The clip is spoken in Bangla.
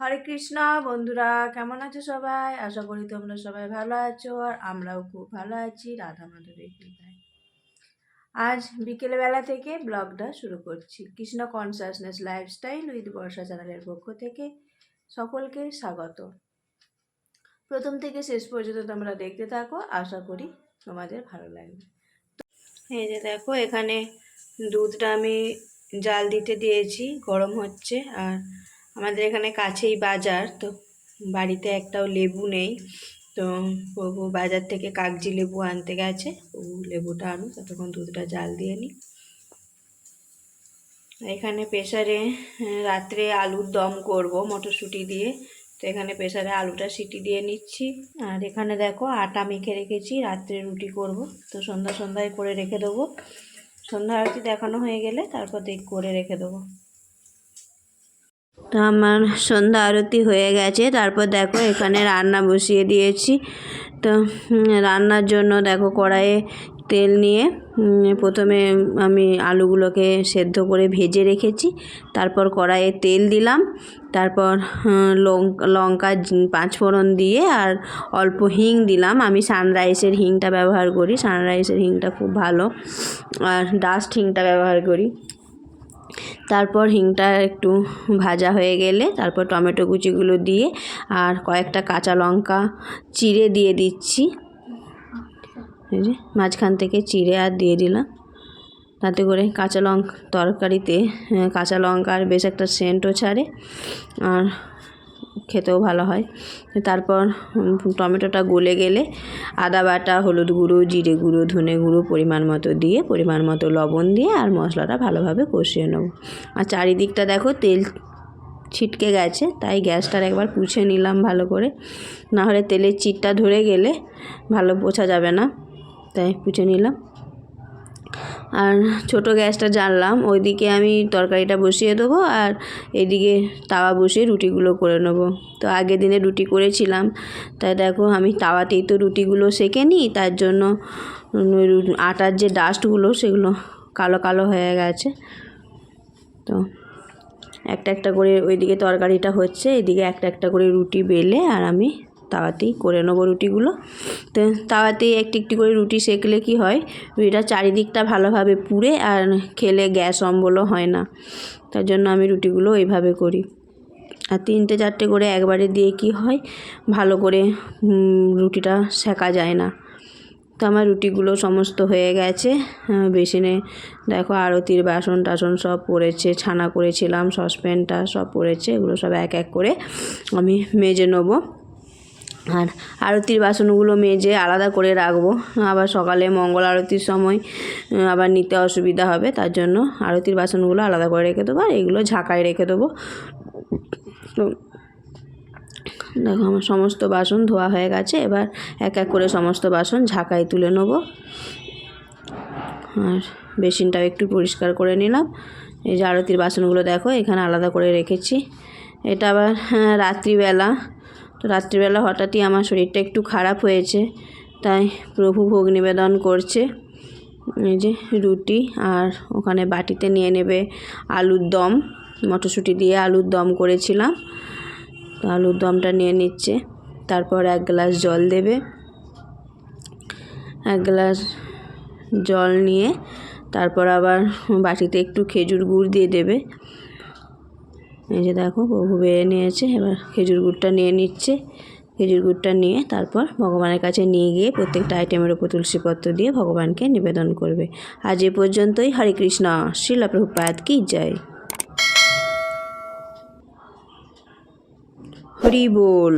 হরে কৃষ্ণ বন্ধুরা, কেমন আছো সবাই? আশা করি তোমরা সবাই ভালো আছো আর আমরাও খুব ভালো আছি। রাধা মাধবের কৃপায়। আজ বিকেলবেলা থেকে ব্লগটা শুরু করছি। Krishna consciousness lifestyle with Barsha চ্যানেলের পক্ষ থেকে সকলকে স্বাগত। প্রথম থেকে শেষ পর্যন্ত তোমরা দেখতে থাকো, আশা করি তোমাদের ভালো লাগবে। এই যে দেখো, এখানে দুধটা আমি জাল দিতে দিয়েছি, গরম হচ্ছে আর আমাদের এখানে কাছেই বাজার, তো বাড়িতে একটাও লেবু নেই। তো প্রভু বাজার থেকে কাগজি লেবু আনতে গেছে, প্রভু লেবুটা আনো ততক্ষণ দুধটা জাল দিয়ে নিই। এখানে প্রেসারে রাত্রে আলুর দম করব মটরশুঁটি দিয়ে। তো এখানে প্রেসারে আলুটা সিটি দিয়ে নিচ্ছি। আর এখানে দেখো আটা মেখে রেখেছি, রাত্রে রুটি করব। তো সন্ধ্যা সন্ধ্যায় করে রেখে দেবো। সন্ধ্যা আরতি দেখানো হয়ে গেলে তারপর দেখ করে রেখে দেবো। তো আমার সন্ধ্যা আরতি হয়ে গেছে। তারপর দেখো এখানে রান্না বসিয়ে দিয়েছি। তো রান্নার জন্য দেখো কড়াইয়ে তেল নিয়ে প্রথমে আমি আলুগুলোকে সেদ্ধ করে ভেজে রেখেছি। তারপর কড়াইয়ে তেল দিলাম। তারপর লঙ্কা পাঁচ ফোড়ন দিয়ে আর অল্প হিং দিলাম। আমি সানরাইসের হিংটা ব্যবহার করি। সানরাইসের হিংটা খুব ভালো। আর ডাস্ট হিংটা ব্যবহার করি। তারপর হিংটা একটু ভাজা হয়ে গেলে তারপর টমেটো কুচিগুলো দিয়ে আর কয়েকটা কাঁচা লঙ্কা চিড়ে দিয়ে দিচ্ছি। মাঝখান থেকে চিড়ে আর দিয়ে দিলাম। তাতে করে কাঁচা লঙ্কা তরকারিতে কাঁচা লঙ্কার বেশ একটা সেন্টও ছাড়ে। আর খেতেও ভালো হয়। তারপর টমেটোটা গলে গেলে আদা বাটা, হলুদ গুঁড়ো, জিরে গুঁড়ো, ধনে গুঁড়ো পরিমাণ মতো দিয়ে, পরিমাণ মতো লবণ দিয়ে আর মশলাটা ভালোভাবে কষিয়ে নেব। আর চারিদিকটা দেখো তেল ছিটকে গেছে, তাই গ্যাসটার একবার পুছে নিলাম ভালো করে। না হলে তেলের চিটটা ধরে গেলে ভালো বোঝা যাবে না, তাই পুছে নিলাম। আর ছোট গ্যাসটা জানলাম ওইদিকে আমি তরকারিটা বসিয়ে দেবো আর এদিকে তাওয়া বসিয়ে রুটিগুলো করে নেব। তো আগের দিনে রুটি করেছিলাম, তাই দেখো আমি তাওয়াতেই তো রুটিগুলো সেঁকে নিই, তার জন্য আটার যে ডাস্টগুলো সেগুলো কালো কালো হয়ে গেছে। তো একটা একটা করে ওইদিকে তরকারিটা হচ্ছে, এদিকে একটা একটা করে রুটি বেলে আর আমি তাওয়াতেই করে নেব রুটিগুলো। তো তাওয়াতেই একটি একটি করে রুটি সেঁকলে কি হয়? রুটিটা চারিদিকটা ভালোভাবে পুড়ে আর খেলে গ্যাস অম্বলও হয় না। তার জন্য আমি রুটিগুলো এইভাবে করি। আর তিনটে চারটে করে একবারে দিয়ে কি হয়? ভালো করে রুটিটা সেঁকা যায় না। তো আমার রুটিগুলো সমস্ত হয়ে গেছে। বেসিনে দেখো আরতির বাসন টাসন সব পড়েছে, ছানা করেছিলাম, সসপ্যানটা সব পড়েছে, এগুলো সব এক এক করে আমি মেজে নেব। আর আরতির বাসনগুলো মেজে আলাদা করে রাখব। আবার সকালে মঙ্গল আরতির সময় আবার নিতে অসুবিধা হবে তার জন্য আরতির বাসনগুলো আলাদা করে রেখে দেবো আর এগুলো ঝাঁকায় রেখে দেবো। তো দেখো আমার সমস্ত বাসন ধোয়া হয়ে গেছে এবার এক এক করে সমস্ত বাসন ঝাঁকায় তুলে নেব। আর বেসিনটাও একটু পরিষ্কার করে নিলাম। এই যে আরতির বাসনগুলো দেখো এখানে আলাদা করে রেখেছি। এটা আবার হ্যাঁ, রাত্রিবেলা তো রাত্রিবেলা হঠাৎই আমার শরীরটা একটু খারাপ হয়েছে, তাই প্রভু ভোগ নিবেদন করছে। এই যে রুটি আর ওখানে বাটিতে নিয়ে নেবে আলুর দম, মটরশুঁটি দিয়ে আলুর দম করেছিলাম। তো আলুর দমটা নিয়ে নিচ্ছে, তারপর এক গ্লাস জল দেবে। এক গ্লাস জল নিয়ে তারপর আবার বাটিতে একটু খেজুর গুড় দিয়ে দেবে। এই যে দেখো প্রভু বেড়ে নিয়েছে, এবার খেজুর গুড়টা নিয়ে নিচ্ছে। খেজুর গুড়টা নিয়ে তারপর ভগবানের কাছে নিয়ে গিয়ে প্রত্যেকটা আইটেমের ওপর তুলসীপত্র দিয়ে ভগবানকে নিবেদন করবে। আজ এ পর্যন্তই। হরে কৃষ্ণ। শিলা প্রভুপাত কি যায় হরি বল।